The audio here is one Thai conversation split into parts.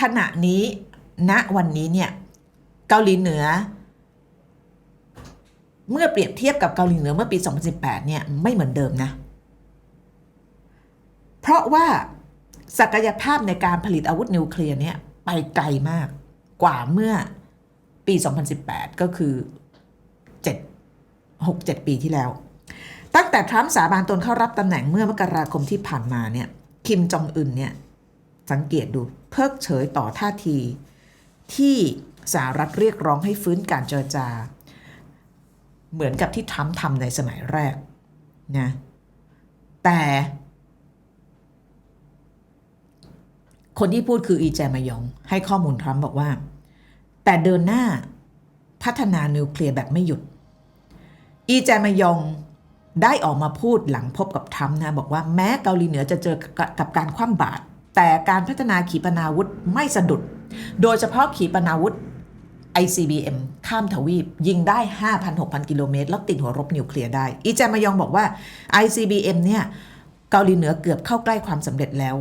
ขณะนี้ณวันนี้เนี่ยเกาหลีเหนือ เมื่อเปรียบเทียบกับเกาหลีเหนือเมื่อปี 2018 เนี่ยไม่เหมือนเดิมนะ เพราะว่าศักยภาพในการผลิตอาวุธนิวเคลียร์เนี่ยไปไกลมากกว่าเมื่อปี 2018 ก็คือ7 6 7 ปีที่แล้ว ตั้งแต่ทรัมป์สาบานตนเข้ารับตำแหน่งเมื่อมกราคมที่ผ่านมาเนี่ยคิมจองอึนเนี่ยสังเกตดู เพิกเฉยต่อท่าที ที่สหรัฐเรียกร้องให้ฟื้นการเจรจา เหมือนกับที่ทรัมป์ทำในสมัยแรกนะแต่คนที่พูดคืออีแจมายอง ให้ข้อมูลทรัมป์บอกว่า แต่เดินหน้าพัฒนานิวเคลียร์แบบไม่หยุด อีแจมายองได้ออกมาพูดหลังพบกับทรัมป์นะ บอกว่าแม้เกาหลีเหนือจะเจอกับการคว่ำบาตร แต่การพัฒนาขีปนาวุธไม่สะดุด โดยเฉพาะขีปนาวุธ ICBM ข้ามทวีป ยิงได้ 5,000-6,000 กิโลเมตร แล้วติดหัวรบนิวเคลียร์ได้ อีแจมายองบอกว่า ICBM เนี่ยเกาหลีเหนือเกือบเข้าใกล้ความสำเร็จแล้ว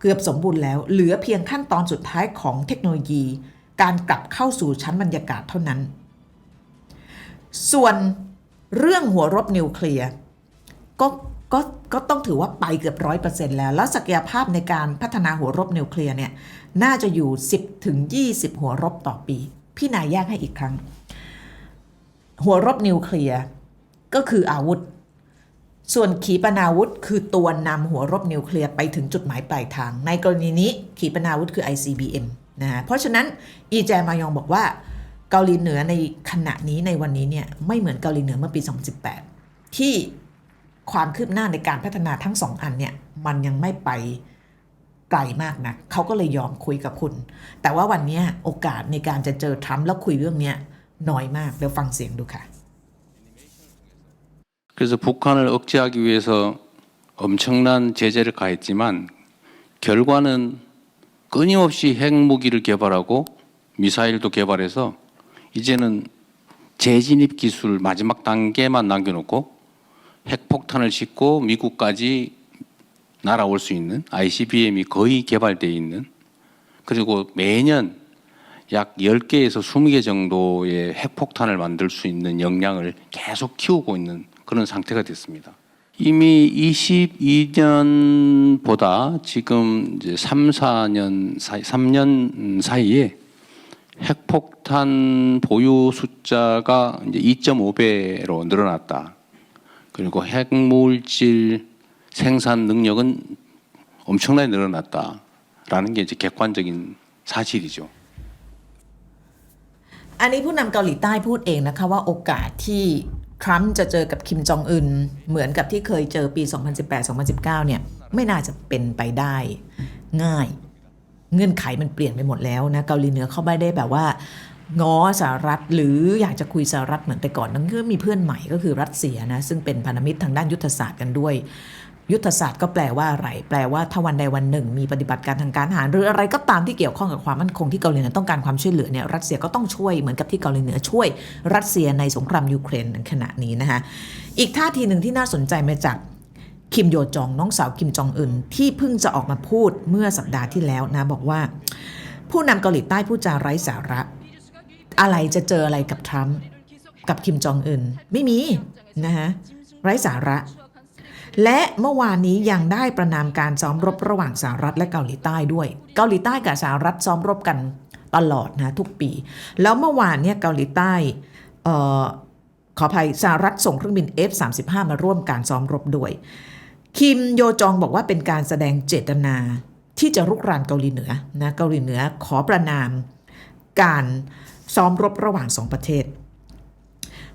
เกือบสมบูรณ์แล้ว เหลือเพียงขั้นตอนสุดท้ายของเทคโนโลยี การกลับเข้าสู่ชั้นบรรยากาศเท่านั้น ส่วนเรื่องหัวรบนิวเคลียร์ก็ ก็ก็ต้องถือว่าไปเกือบร้อยเปอร์เซ็นต์แล้ว แล้วศักยภาพในการพัฒนาหัวรบนิวเคลียร์เนี่ยน่าจะอยู่ 10ถึง20 หัวรบต่อปี พี่นายแยกให้อีกครั้ง หัวรบนิวเคลียร์ก็คืออาวุธ ส่วนขีปนาวุธคือตัวนำหัวรบนิวเคลียร์ไปถึงจุดหมายปลายทาง ในกรณีนี้ขีปนาวุธคือ ICBM นะะเพราะฉะนั้นอีแจมายองบอกว่าเกาหลีเหนือในขณะนี้ในวันนี้เนี่ยไม่เหมือนเกาหลีเหนือเมื่อปี 2018 ที่ ความคืบหน้าในการพัฒนาทั้งสองอันเนี่ย มันยังไม่ไปไกลมากนะเขาก็เลยยอมคุยกับคุณ แต่ว่าวันนี้โอกาสในการจะเจอทรัมป์แล้วคุยเรื่องนี้น้อยมาก เดี๋ยวฟังเสียงดูค่ะ 그래서 북한을 억제하기 위해서 엄청난 제재를 가했지만 결과는 끊임없이 핵무기를 개발하고 미사일도 개발해서 이제는 재진입 기술 마지막 단계만 남겨놓고 핵폭탄을 싣고 미국까지 날아올 수 있는 ICBM이 거의 개발되어 있는 그리고 매년 약 10개에서 20개 정도의 핵폭탄을 만들 수 있는 역량을 계속 키우고 있는 그런 상태가 됐습니다. 이미 22년보다 지금 이제 3, 4년 사이, 3년 사이에 핵폭탄 보유 숫자가 이제 2.5배로 늘어났다. 그리고 핵물질 생산 능력은 엄청나게 늘어났다라는 게 이제 객관적인 사실이죠. อันนี้ผู้นำเกาหลีใต้พูดเองนะคะว่าโอกาสที่ทรัมป์จะเจอกับคิมจองอึนเหมือนกับที่เคยเจอปี 2018-2019 เนี่ย ไม่น่าจะเป็นไปได้ง่าย เงื่อนไขมันเปลี่ยนไปหมดแล้วนะ เกาหลีเหนือเข้าไม่ได้แบบว่า ง้อสหรัฐหรืออยากจะคุยสหรัฐเหมือนแต่ก่อนนั่นก็มีเพื่อนใหม่ก็คือรัสเซียนะซึ่งเป็นพันธมิตรทางด้านยุทธศาสตร์กันด้วย ยุทธศาสตร์ก็แปลว่าอะไร แปลว่าถ้าวันใดวันหนึ่ง มีปฏิบัติการทางการทหาร หรืออะไรก็ตามที่เกี่ยวข้องกับความมั่นคงที่เกาหลีเหนือต้องการความช่วยเหลือเนี่ยรัสเซียก็ต้องช่วยเหมือนกับที่เกาหลีเหนือช่วย รัสเซียในสงครามยูเครนในขณะนี้นะคะอีกท่าทีหนึ่งที่น่าสนใจมาจากคิมโยจองน้องสาวคิมจองอึนที่เพิ่งจะออกมาพูดเมื่อสัปดาห์ที่แล้วนะบอกว่า ผู้นำเกาหลีใต้พูดจาไร้สาระ อะไรจะเจออะไรกับทรัมป์กับคิมจองอึนไม่มีนะคะไร้สาระ และเมื่อวานนี้ยังได้ประนามการซ้อมรบระหว่างสหรัฐและเกาหลีใต้ด้วย เกาหลีใต้กับสหรัฐซ้อมรบกันตลอดนะทุกปี แล้วเมื่อวานเนี่ยเกาหลีใต้เออขออภัยสหรัฐส่งเครื่องบิน F35 มาร่วมการซ้อมรบด้วย คิมโยจองบอกว่าเป็นการแสดงเจตนาที่จะรุกรานเกาหลีเหนือนะเกาหลีเหนือขอประนามการ ซ้อมรบระหว่างสองประเทศ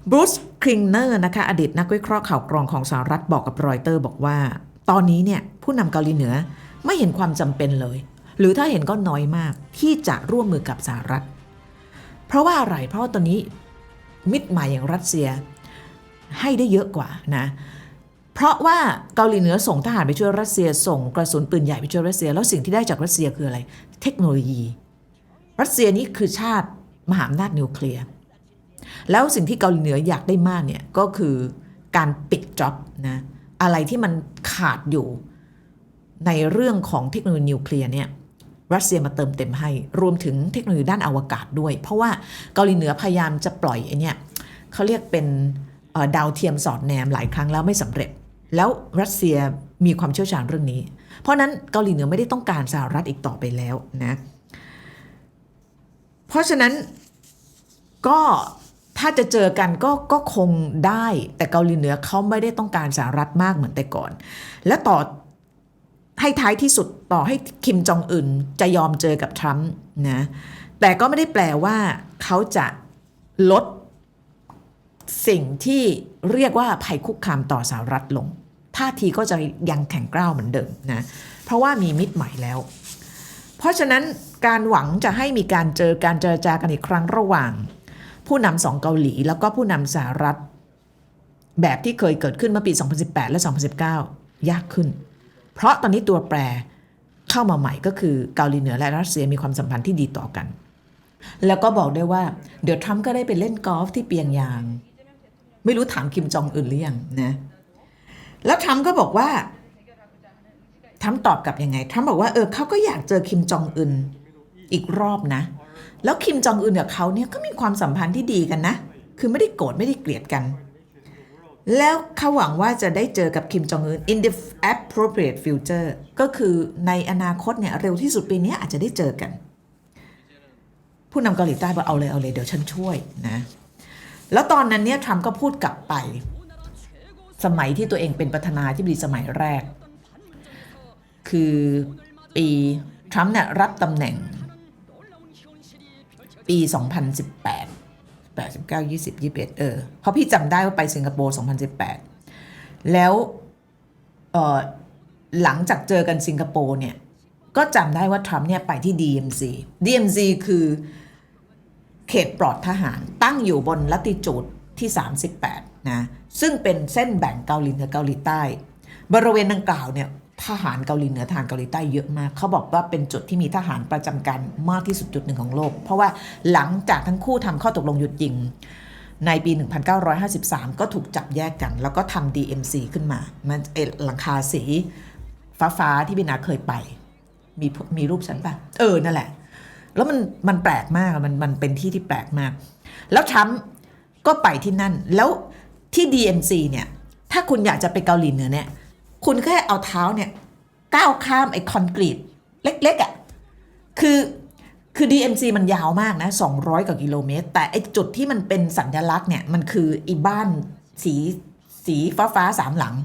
บรูซคริงเนอร์นะคะอดีตนักวิเคราะห์ข่าวกรองของสหรัฐบอกกับรอยเตอร์บอกว่า ตอนนี้เนี่ยผู้นำเกาหลีเหนือไม่เห็นความจำเป็นเลย หรือถ้าเห็นก็น้อยมากที่จะร่วมมือกับสหรัฐ เพราะว่าอะไรเพราะาตอนนี้มิตรใหม่อย่างรัสเซียให้ได้เยอะกว่านะเพราะว่าเกาหลีเหนือส่งทหารไปช่วยรัสเซีย ส่งกระสุนปืนใหญ่ไปช่วยรัสเซีย แล้วสิ่งที่ได้จากรัสเซียคืออะไร เทคโนโลยี รัสเซียนี่คือชาติ มหาอำนาจนิวเคลียร์แล้วสิ่งที่เกาหลีเหนืออยากได้มากเนี่ยก็คือการปิดจ็อบนะอะไรที่มันขาดอยู่ในเรื่องของเทคโนโลยีนิวเคลียร์เนี่ยรัสเซียมาเติมเต็มให้ รวมถึงเทคโนโลยีด้านอวกาศด้วย เพราะว่าเกาหลีเหนือพยายามจะปล่อยไอเนี่ยเขาเรียกเป็นดาวเทียมสอดแนมหลายครั้งแล้วไม่สำเร็จ แล้วรัสเซียมีความเชี่ยวชาญเรื่องนี้ เพราะนั้นเกาหลีเหนือไม่ได้ต้องการสหรัฐอีกต่อไปแล้วนะเพราะฉะนั้น ก็ถ้าจะเจอกันก็ก็คงได้ แต่เกาหลีเหนือเขาไม่ได้ต้องการสหรัฐมากเหมือนแต่ก่อน และต่อให้ท้ายที่สุดต่อให้คิมจองอึนจะยอมเจอกับทรัมป์นะแต่ก็ไม่ได้แปลว่าเขาจะลดสิ่งที่เรียกว่าภัยคุกคามต่อสหรัฐลง ท่าทีก็จะยังแข็งกร้าวเหมือนเดิมนะเพราะว่ามีมิตรใหม่แล้ว เพราะฉะนั้นการหวังจะให้มีการเจอการเจรจากันอีกครั้งระหว่าง ผู้นำสองเกาหลี แล้วก็ผู้นำสหรัฐ แบบที่เคยเกิดขึ้นเมื่อปี 2018 และ 2019 ยากขึ้น เพราะตอนนี้ตัวแปรเข้ามาใหม่ก็คือเกาหลีเหนือและรัสเซียมีความสัมพันธ์ที่ดีต่อกัน แล้วก็บอกได้ว่าเดี๋ยวทรัมป์ก็ได้ไปเล่นกอล์ฟที่เปียงยาง ไม่รู้ถามคิมจองอึนหรือยังนะแล้วทรัมป์ก็บอกว่าทรัมป์ตอบกลับยังไงทรัมป์บอกว่าเออเขาก็อยากเจอคิมจองอึนอีกรอบนะ แล้วคิมจองอึนกับเขาเนี่ยก็มีความสัมพันธ์ที่ดีกันนะ คือไม่ได้โกรธไม่ได้เกลียดกัน แล้วเขาหวังว่าจะได้เจอกับคิมจองอึน in the appropriate future ก็คือในอนาคตเนี่ยเร็วที่สุดปีนี้อาจจะได้เจอกัน ผู้นำเกาหลีใต้บอกเอาเลยเอาเลยเดี๋ยวฉันช่วยนะแล้วตอนนั้นเนี่ยทรัมป์ก็พูดกลับไป สมัยที่ตัวเองเป็นประธานาธิบดีสมัยแรก คือปีทรัมป์เนี่ยรับตำแหน่ง ปี 2018 89 20 21 เออ เพราะพี่จำได้ว่าไปสิงคโปร์ 2018 แล้วเออหลังจากเจอกันสิงคโปร์เนี่ย ก็จำได้ว่าทรัมป์เนี่ยไปที่ DMZ DMZ คือเขตปลอดทหารตั้งอยู่บนลัติจูดที่ 38 นะ ซึ่งเป็นเส้นแบ่งเกาหลีเหนือเกาหลีใต้ บริเวณดังกล่าวเนี่ย ทหารเกาหลีเหนือทหารเกาหลีใต้เยอะมาก เขาบอกว่าเป็นจุดที่มีทหารประจำการมากที่สุดจุดหนึ่งของโลก เพราะว่าหลังจากทั้งคู่ทำข้อตกลงหยุดยิง ในปี 1953 ก็ถูกจับแยกกัน แล้วก็ทำ DMC ขึ้นมา มันเอหลังคาสี ฟ้าฟ้าๆที่บินาเคยไป มีมีรูปฉันปะเออ นั่นแหละ แล้วมันมันแปลกมากมันมันเป็นที่ที่แปลกมาก แล้วทรัมป์ก็ไปที่นั่นแล้วที่ DMC เนี่ยถ้าคุณอยากจะไปเกาหลีเหนือเนี่ย คุณแค่เอาเท้าเนี่ยก้าวข้ามไอ้คอนกรีตเล็กๆอะ่ะคือคือ DMC มันยาวมากนะ 200 กว่ากิโลเมตร แต่ไอ้จุดที่มันเป็นสัญลักษณ์เนี่ย มันคืออีบ้านสีสีฟ้าฟ้าๆสามหลัง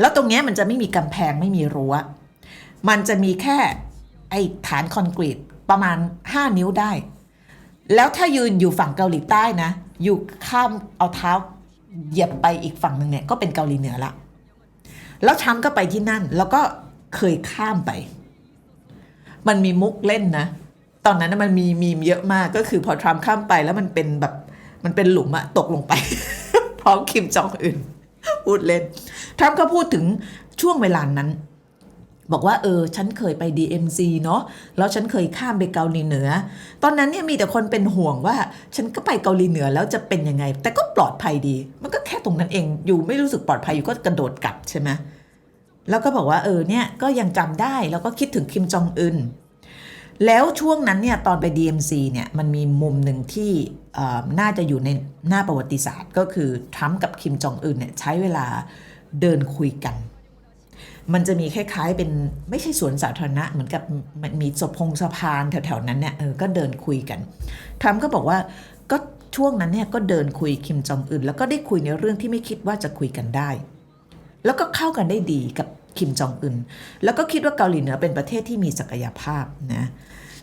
แล้วตรงเนี้ยมันจะไม่มีกำแพงไม่มีรั้ว มันจะมีแค่ไอ้ฐานคอนกรีตประมาณ 5 นิ้วได้ แล้วถ้ายืนอยู่ฝั่งเกาหลีใต้นะ อยู่ข้ามเอาเท้าเหยียบไปอีกฝั่งหนึ่งเนี่ย ก็เป็นเกาหลีเหนือละ แล้วทรัมป์ก็ไปที่นั่น แล้วก็เคยข้ามไป มันมีมุกเล่นนะ ตอนนั้นมันมีมีมเยอะมากก็คือพอทรัมป์ข้ามไปแล้วมันเป็นแบบมันเป็นหลุมอะตกลงไป พร้อมคิมจองอึนพูดเล่นทรัมป์ก็พูดถึงช่วงเวลานั้น บอกว่าเออฉันเคยไป DMZ เนาะแล้วฉันเคยข้ามไปเกาหลีเหนือ ตอนนั้นเนี่ยมีแต่คนเป็นห่วงว่า ฉันก็ไปเกาหลีเหนือแล้วจะเป็นยังไง แต่ก็ปลอดภัยดี มันก็แค่ตรงนั้นเองอยู่ไม่รู้สึกปลอดภัยอยู่ก็กระโดดกลับใช่ไหมแล้วก็บอกว่าเออเนี่ยก็ยังจำได้แล้วก็คิดถึงคิมจองอึนแล้วช่วงนั้นเนี่ยตอนไป DMC เนี่ยมันมีมุมหนึ่งที่น่าจะอยู่ในหน้าประวัติศาสตร์ ก็คือทรัมป์กับคิมจองอึนเนี่ยใช้เวลาเดินคุยกัน มันจะมีคล้ายๆ เป็นไม่ใช่สวนสาธารณะเหมือนกับมันมีสะพงสะพานแถวๆนั้นเนี่ยเออก็เดินคุยกันทรัมก็บอกว่าก็ช่วงนั้นเนี่ยก็เดินคุยคิมจองอึนแล้วก็ได้คุยในเรื่องที่ไม่คิดว่าจะคุยกันได้ แล้วก็เข้ากันได้ดีกับคิมจองอึนแล้วก็คิดว่าเกาหลีเหนือเป็นประเทศที่มีศักยภาพนะ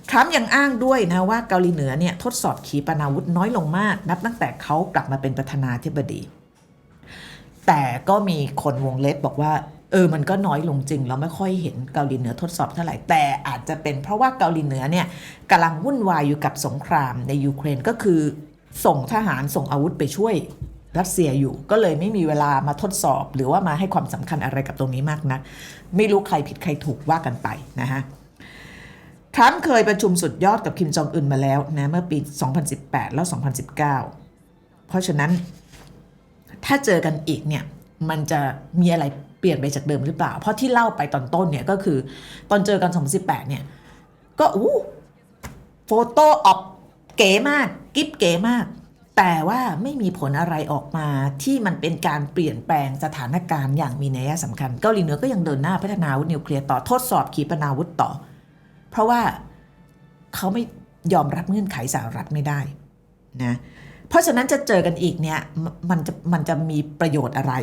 ทรัมป์ยังอ้างด้วยนะว่าเกาหลีเหนือเนี่ยทดสอบขีปนาวุธน้อยลงมาก นับตั้งแต่เขากลับมาเป็นประธานาธิบดี แต่ก็มีคนวงเล็บบอกว่า เออมันก็น้อยลงจริง เราไม่ค่อยเห็นเกาหลีเหนือทดสอบเท่าไหร่ แต่อาจจะเป็นเพราะว่าเกาหลีเหนือเนี่ยกำลังวุ่นวายอยู่กับสงครามในยูเครนก็คือส่งทหารส่งอาวุธไปช่วยรัสเซียอยู่ก็เลยไม่มีเวลามาทดสอบ หรือว่ามาให้ความสำคัญอะไรกับตรงนี้มากนัก ไม่รู้ใครผิดใครถูกว่ากันไปนะฮะทรัมป์เคยประชุมสุดยอดกับคิมจองอึนมาแล้วนะเมื่อปี 2018 แล้ว 2019 เพราะฉะนั้นถ้าเจอกันอีกเนี่ยมันจะมีอะไร เปลี่ยนไปจากเดิมหรือเปล่า เพราะที่เล่าไปตอนต้นเนี่ยก็คือ ตอนเจอกัน 2018 เนี่ย ก็อู้โฟโต้ออกเก๋มาก กิ๊บเก๋มาก แต่ว่าไม่มีผลอะไรออกมาที่มันเป็นการเปลี่ยนแปลงสถานการณ์อย่างมีนัยสำคัญ เกาหลีเหนือก็ยังเดินหน้าพัฒนาวุธนิวเคลียร์ต่อทดสอบขีปนาวุธต่อ เพราะว่าเขาไม่ยอมรับเงื่อนไขสหรัฐไม่ได้นะเพราะฉะนั้นจะเจอกันอีกเนี่ยมันจะมันจะมีประโยชน์อะไร